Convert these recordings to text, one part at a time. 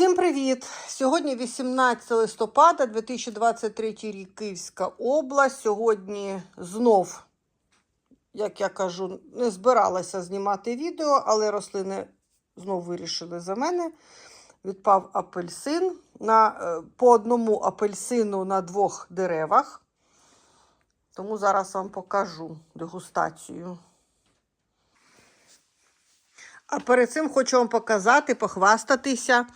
Всім привіт! Сьогодні 18 листопада 2023 рік Київська область. Сьогодні знов, як я кажу, не збиралася знімати відео, але рослини знов вирішили за мене. Відпав апельсин на, е, по одному апельсину на двох деревах. Тому зараз вам покажу дегустацію. А перед цим хочу вам показати, похвастатися.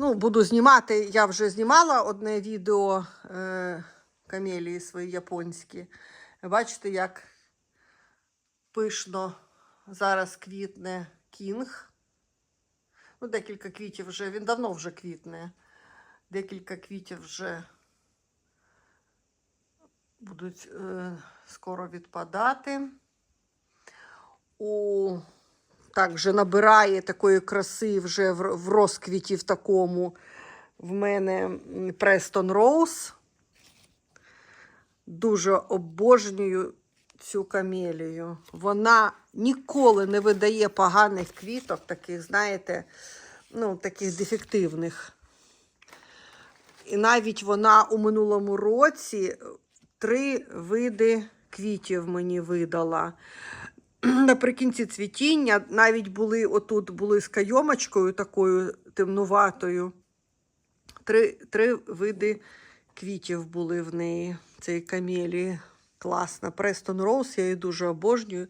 Ну, буду знімати. Я вже знімала одне відео е, камелії свої японські. Бачите, як пишно зараз квітне кінг. Ну, декілька квітів вже, він давно вже квітне. Декілька квітів вже будуть е, скоро відпадати. У так вже набирає такої краси вже в, розквіті в такому. В мене Престон Роуз. Дуже обожнюю цю камелію. Вона ніколи не видає поганих квіток, таких, знаєте, ну, таких дефективних. І навіть вона у минулому році три види квітів мені видала наприкінці цвітіння навіть були отут були з кайомочкою такою темнуватою. Три, три види квітів були в неї, цієї камелії. Класна. Престон Роуз, я її дуже обожнюю.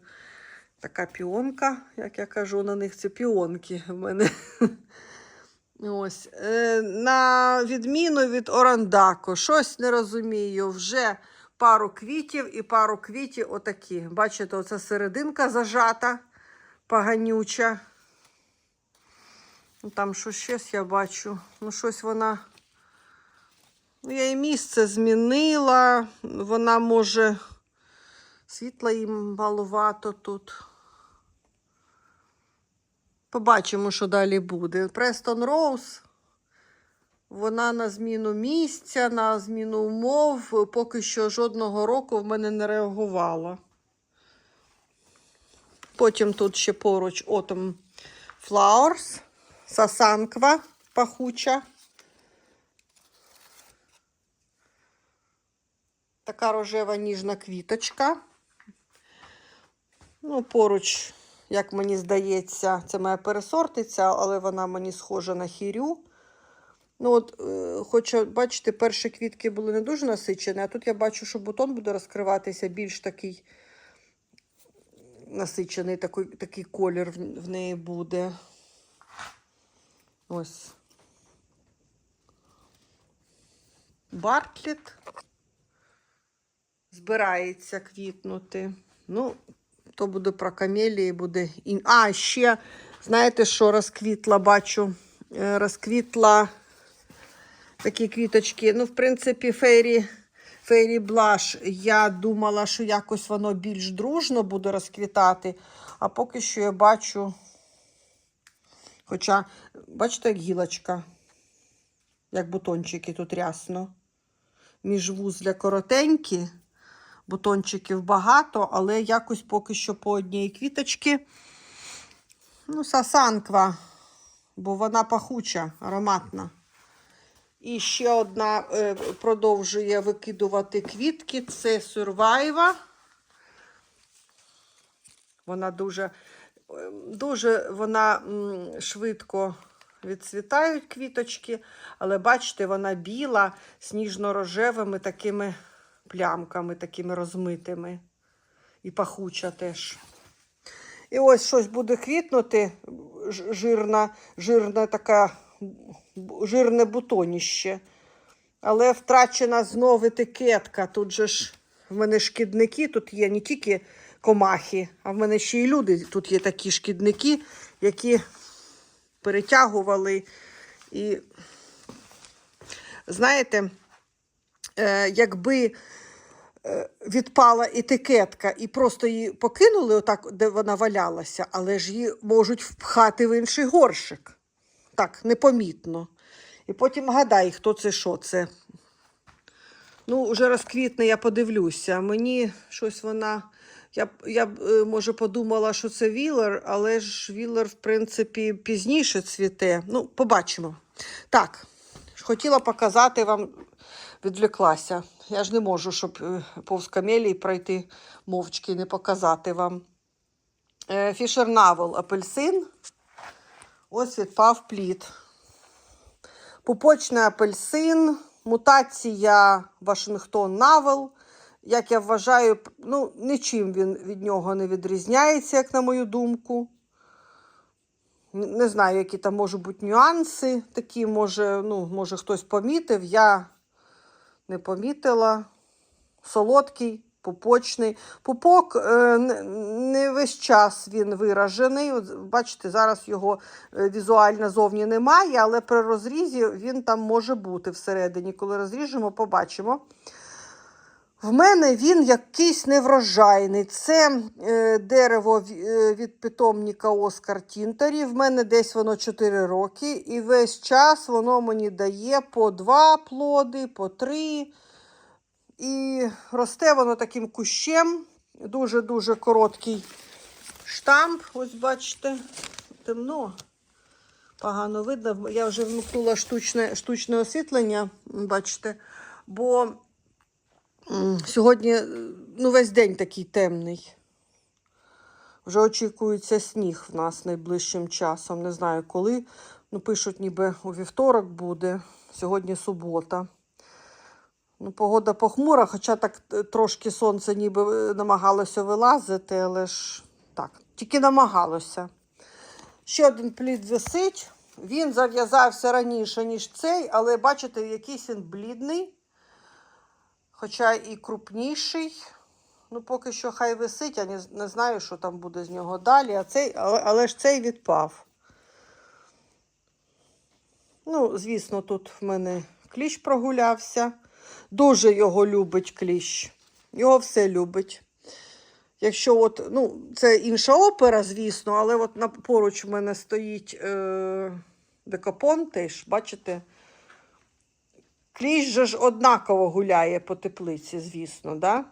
Така піонка, як я кажу, на них це піонки в мене. Ось. Е, на відміну від Орандако, щось не розумію. Вже пару квітів і пару квітів отакі. Бачите, оця серединка зажата, поганюча. Ну, Там що щось я бачу. Ну, щось вона. Ну, я їй місце змінила. Вона може. Світла їм маловато тут. Побачимо, що далі буде. Престон Роуз. Вона на зміну місця, на зміну умов поки що жодного року в мене не реагувала. Потім тут ще поруч Autumn Flowers, сасанква пахуча. Така рожева ніжна квіточка. Ну, поруч, як мені здається, це моя пересортиця, але вона мені схожа на хірю. Ну, от, е, Хоча, бачите, перші квітки були не дуже насичені, а тут я бачу, що бутон буде розкриватися більш такий насичений, такий, такий колір в, неї буде. Ось. Бартлет збирається квітнути. Ну, то буде про камелії, буде. А, ще, знаєте, що розквітла, бачу, Е, розквітла такі квіточки. Ну, в принципі, фейрі, фейрі блаш. Я думала, що якось воно більш дружно буде розквітати. А поки що я бачу. Хоча, бачите, як гілочка, як бутончики тут рясно. Міжвузля коротенькі, бутончиків багато, але якось поки що по одній квіточки. Ну, сасанква, бо вона пахуча, ароматна. І ще одна е, продовжує викидувати квітки. Це Сурвайва. Вона дуже, е, дуже вона швидко відцвітають квіточки, але бачите, вона біла, сніжно-рожевими такими плямками, такими розмитими. І пахуча теж. І ось щось буде квітнути, жирна, жирна така жирне бутоніще. Але втрачена знов етикетка. Тут же ж в мене шкідники, тут є не тільки комахи, а в мене ще й люди. Тут є такі шкідники, які перетягували. І, знаєте, е, якби е, відпала етикетка і просто її покинули, отак, де вона валялася, але ж її можуть впхати в інший горщик так, непомітно. І потім гадай, хто це, що це. Ну, вже розквітне, я подивлюся. Мені щось вона Я я е, може подумала, що це вілер, але ж вілер, в принципі, пізніше цвіте. Ну, побачимо. Так, хотіла показати вам, відвлеклася. Я ж не можу, щоб е, повз камелії пройти мовчки, не показати вам. Фішер Навел апельсин. Ось відпав плід. Пупочний апельсин, мутація Вашингтон Навел. Як я вважаю, ну, нічим він від нього не відрізняється, як на мою думку. Не знаю, які там можуть бути нюанси. Такі, може, ну, може хтось помітив. Я не помітила. Солодкий, пупочний. Пупок е, не- весь час він виражений. От, бачите, зараз його е, візуально зовні немає, але при розрізі він там може бути всередині. Коли розріжемо, побачимо. В мене він якийсь неврожайний. Це е, дерево е, від питомника Оскар Тінтарі. В мене десь воно 4 роки, і весь час воно мені дає по 2 плоди, по 3. І росте воно таким кущем. Дуже-дуже короткий штамп. Ось бачите, темно. Погано видно. Я вже вмикнула штучне, штучне освітлення, бачите, бо сьогодні е, ну, весь день такий темний. Вже очікується сніг в нас найближчим часом. Не знаю коли. Ну, пишуть, ніби у вівторок буде. Сьогодні субота. Ну, погода похмура, хоча так е, трошки сонце ніби е, намагалося вилазити, але ж так, тільки намагалося. Ще один плід висить. Він зав'язався раніше, ніж цей, але бачите, якийсь він блідний, хоча і крупніший. Ну, поки що хай висить, я не, не знаю, що там буде з нього далі, а цей, але, але ж цей відпав. Ну, звісно, тут в мене кліщ прогулявся. Дуже його любить кліщ. Його все любить. Якщо от, ну, це інша опера, звісно, але от поруч в мене стоїть е, декапон теж, бачите? Кліщ же ж однаково гуляє по теплиці, звісно, да?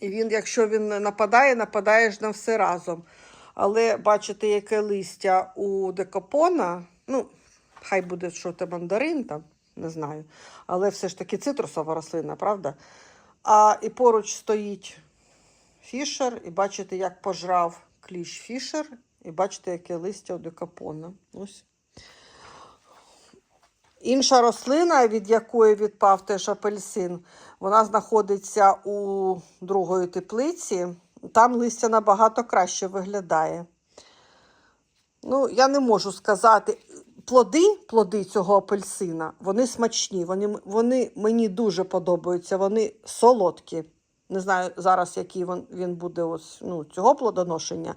І він, якщо він нападає, нападає ж на все разом. Але бачите, яке листя у декапона, ну, хай буде що це мандарин там, не знаю. Але все ж таки цитрусова рослина, правда? А і поруч стоїть фішер, і бачите, як пожрав кліщ фішер, і бачите, яке листя у декапона. Ось. Інша рослина, від якої відпав теж апельсин, вона знаходиться у другої теплиці. Там листя набагато краще виглядає. Ну, я не можу сказати. Плоди, плоди цього апельсина, вони смачні, вони, вони мені дуже подобаються, вони солодкі. Не знаю зараз, який він, він буде ось, ну, цього плодоношення.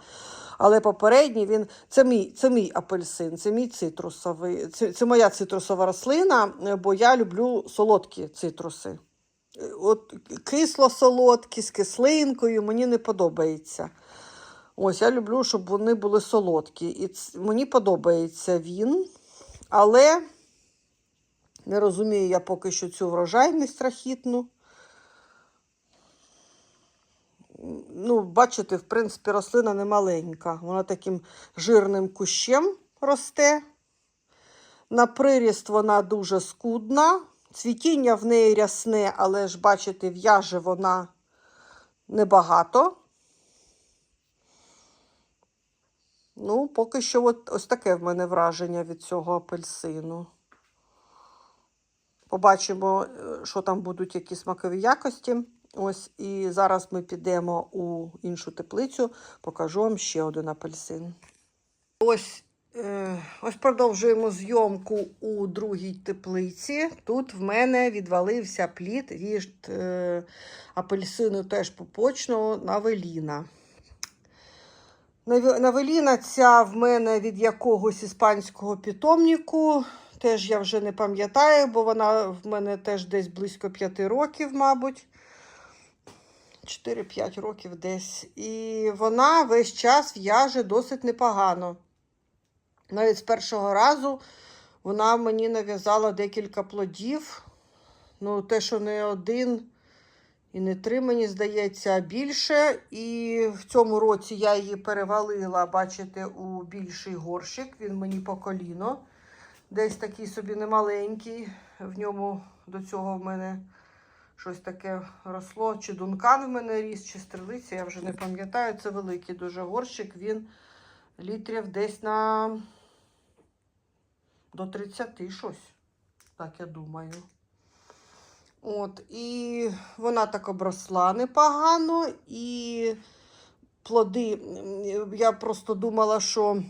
Але попередній він це мій, це мій апельсин, це мій цитрусовий. Це, це моя цитрусова рослина, е, бо я люблю солодкі цитруси. Е, От кисло-солодкі з кислинкою мені не подобається. Ось я люблю, щоб вони були солодкі. І ц- мені подобається він, але не розумію я поки що цю врожайність страхітну. Ну, бачите, в принципі, рослина не маленька. Вона таким жирним кущем росте. На приріст вона дуже скудна. Цвітіння в неї рясне, але ж, бачите, в'яже вона небагато. Ну, поки що от, ось таке в мене враження від цього апельсину. Побачимо, е, що там будуть які смакові якості. Ось, і зараз ми підемо у іншу теплицю, покажу вам ще один апельсин. Ось, е, ось продовжуємо зйомку у другій теплиці. Тут в мене відвалився плід від е, апельсину теж пупочного навеліна. Наві- Навеліна ця в мене від якогось іспанського питомнику. Теж я вже не пам'ятаю, бо вона в мене теж десь близько 5 років, мабуть. 4-5 років десь. І вона весь час в'яже досить непогано. Навіть з першого разу вона мені нав'язала декілька плодів. Ну, те, що не один, І не три, мені здається, більше. І в цьому році я її перевалила, бачите, у більший горщик. Він мені по коліно. Десь такий собі немаленький. В ньому до цього в мене щось таке росло. Чи дункан в мене ріс, чи стрелиця, я вже не пам'ятаю. Це великий дуже горщик. Він літрів десь на до 30 щось. Так я думаю. От, і вона так обросла непогано, і плоди. Я просто думала, що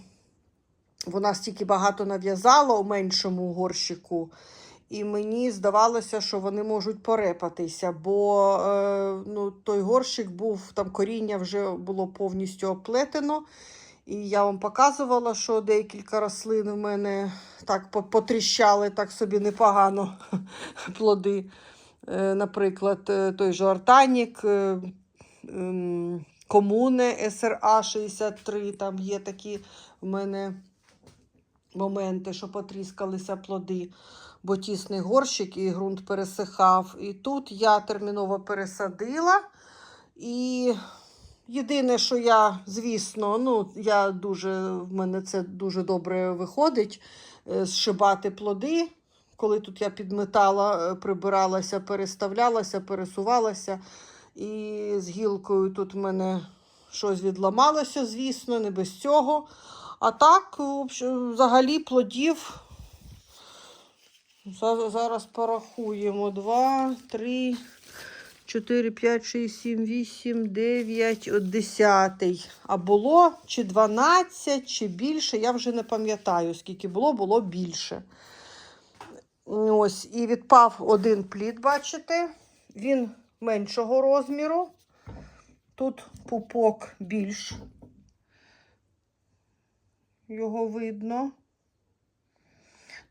вона стільки багато нав'язала у меншому горщику, і мені здавалося, що вони можуть порепатися, бо е, ну, той горщик був, там коріння вже було повністю оплетено. І я вам показувала, що декілька рослин в мене так потріщали так собі непогано плоди. Е, Наприклад, е, той же Артанік, е, ем, комуни СРА 63, там є такі в мене моменти, що потріскалися плоди, бо тісний горщик і ґрунт пересихав. І тут я терміново пересадила. І єдине, що я, звісно, ну, я дуже, в мене це дуже добре виходить, зшибати плоди. Коли тут я підметала, е, прибиралася, переставлялася, пересувалася. І з гілкою тут в мене щось відламалося, звісно, не без цього. А так, взагалі, плодів. Зараз порахуємо. 2, 3, 4, 5, 6, 7, 8, 9, от 10. А було чи 12, чи більше, я вже не пам'ятаю, скільки було, було більше. Ось, і відпав один плід, бачите? Він меншого розміру. Тут пупок більш його видно.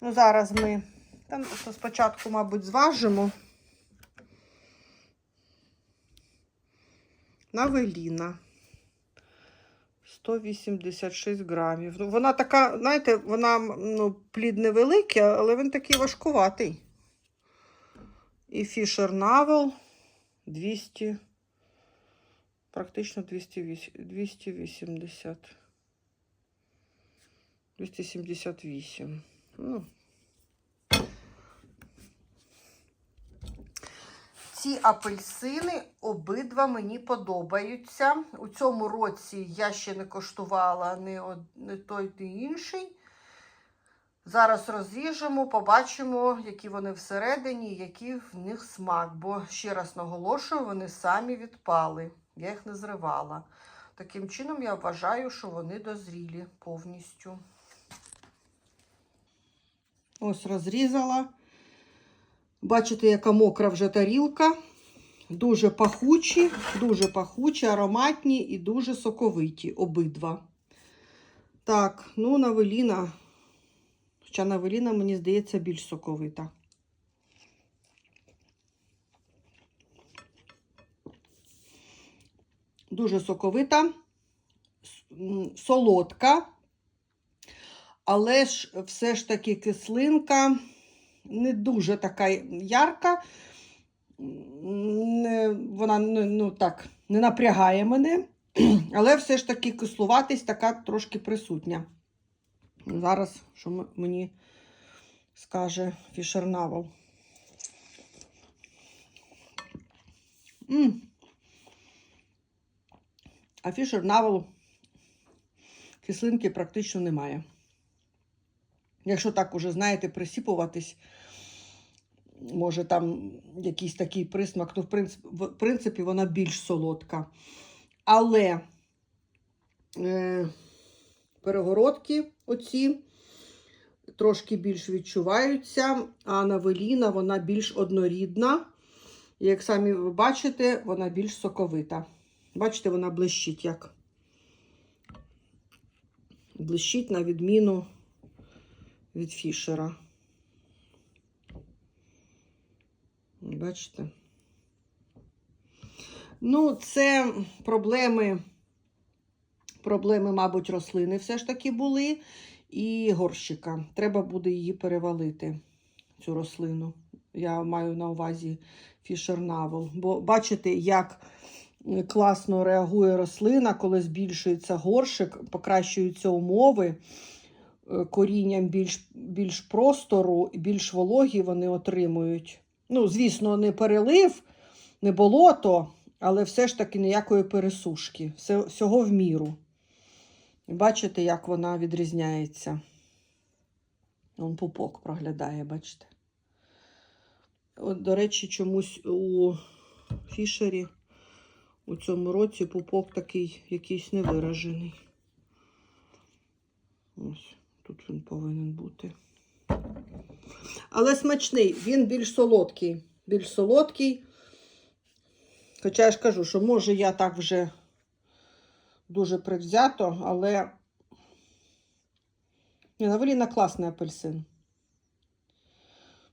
Ну, зараз ми там спочатку, мабуть, зважимо. Навеліна. 186 грамів. Ну, вона така, знаєте, вона ну, плід невеликий, але він такий важкуватий. І Fisher Навел 200, практично 280. 278. Ну. Ці апельсини обидва мені подобаються. У цьому році я ще не коштувала ні, той, ні інший. Зараз розріжемо, побачимо, які вони всередині, який в них смак. Бо, ще раз наголошую, вони самі відпали. Я їх не зривала. Таким чином, я вважаю, що вони дозрілі повністю. Ось розрізала. Бачите, яка мокра вже тарілка. Дуже пахучі, дуже пахучі, ароматні і дуже соковиті обидва. Так, ну, навеліна. Хоча навеліна, мені здається, більш соковита. Дуже соковита, солодка, але ж все ж таки кислинка не дуже така ярка. Не, вона ну, так, не напрягає мене, але все ж таки кислуватись така трошки присутня. Зараз, що мені скаже фішернавел. М. А фішернавел кислинки практично немає. Якщо так уже, знаєте, присіпуватись, може там якийсь такий присмак, принципі, в принципі вона більш солодка. Але е, перегородки оці трошки більш відчуваються, а навеліна вона більш однорідна. І як самі ви бачите, вона більш соковита. Бачите, вона блищить як. Блищить на відміну від фішера. Бачите? Ну, це проблеми, проблеми, мабуть, рослини все ж таки були. І горщика. Треба буде її перевалити, цю рослину. Я маю на увазі Navel. Бо бачите, як класно реагує рослина, коли збільшується горшик, покращуються умови, корінням більш, більш простору, більш вологі вони отримують. Ну, звісно, не перелив, не болото, але все ж таки ніякої пересушки. Все, всього в міру. Бачите, як вона відрізняється. Вон пупок проглядає, бачите. От, до речі, чомусь у фішері у цьому році пупок такий якийсь невиражений. Ось, тут він повинен бути. Але смачний, він більш солодкий. Більш солодкий. Хоча я ж кажу, що може я так вже дуже привзято, але Ні, Навеліна класний апельсин.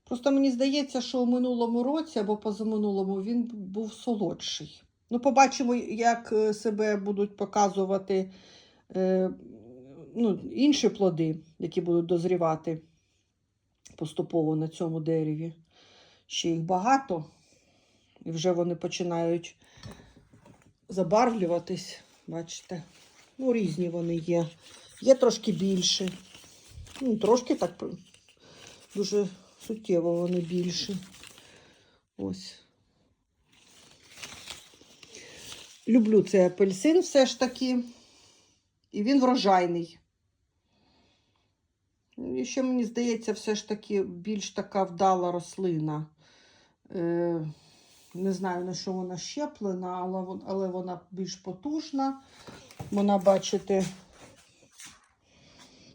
Просто мені здається, що у минулому році або позаминулому він був солодший. Ну, побачимо, як е, себе будуть показувати е, ну, інші плоди, які будуть дозрівати поступово на цьому дереві. Ще їх багато, і вже вони починають забарвлюватись, бачите. Ну, різні вони є. Є трошки більше. Ну, трошки так дуже суттєво вони більші. Ось. Люблю цей апельсин все ж таки. І він врожайний. І ще, мені здається, все ж таки більш така вдала рослина. Е, не знаю, на що вона щеплена, але, але вона більш потужна. Вона, бачите,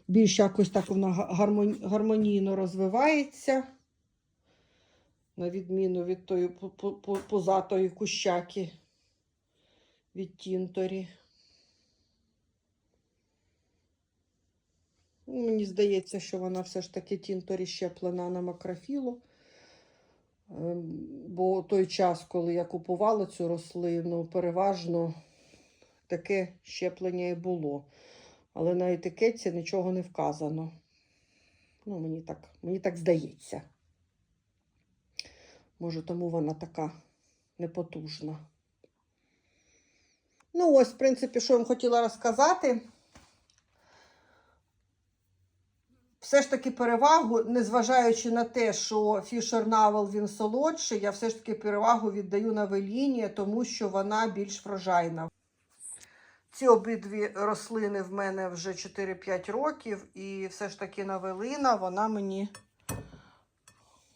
більш якось так вона га- гармонійно розвивається, на відміну від тої позатої кущаки від тінторі. Мені здається, що вона все ж таки тінторі щеплена на макрофілу. Ем, Бо той час, коли я купувала цю рослину, переважно таке щеплення і було. Але на етикетці нічого не вказано. Ну, мені так, мені так здається. Може, тому вона така непотужна. Ну, ось, в принципі, що я вам хотіла розказати. Все ж таки перевагу, незважаючи на те, що Fisher Navel він солодший, я все ж таки перевагу віддаю Навеліні, тому що вона більш врожайна. Ці обидві рослини в мене вже 4-5 років, і все ж таки Навелина, вона мені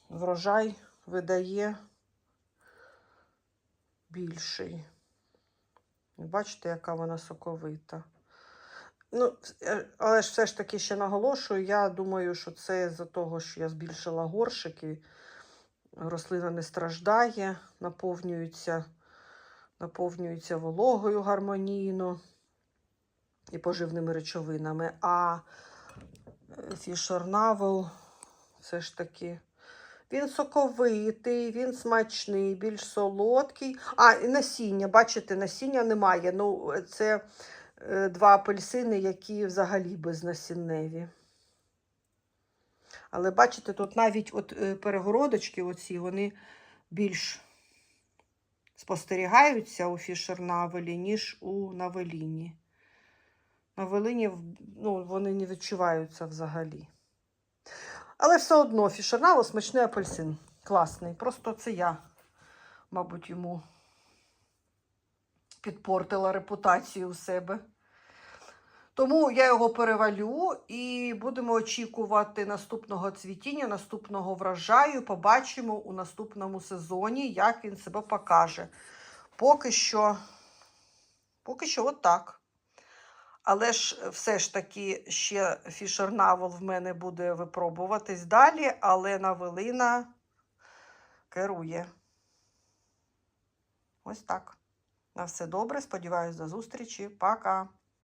врожай видає більший. Бачите, яка вона соковита. Ну, е, але ж все ж таки ще наголошую, я думаю, що це з-за того, що я збільшила горшики. Рослина не страждає, наповнюється, наповнюється вологою гармонійно і поживними речовинами. А Navel все ж таки. Він соковитий, він смачний, більш солодкий. А, і насіння, бачите, насіння немає. Ну, це е, два апельсини, які взагалі безнасінневі. Але бачите, тут навіть от е, перегородочки, оці, вони більш спостерігаються у фішернавелі, ніж у навеліні. На Велині ну, вони не відчуваються взагалі. Але все одно фішернавел смачний апельсин. Класний. Просто це я, мабуть, йому підпортила репутацію у себе. Тому я його перевалю і будемо очікувати наступного цвітіння, наступного врожаю. Побачимо у наступному сезоні, як він себе покаже. Поки що, поки що отак. Але ж все ж таки ще Navel в мене буде випробуватись далі, але Навелина керує. Ось так. На все добре. Сподіваюсь, до зустрічі. Пока.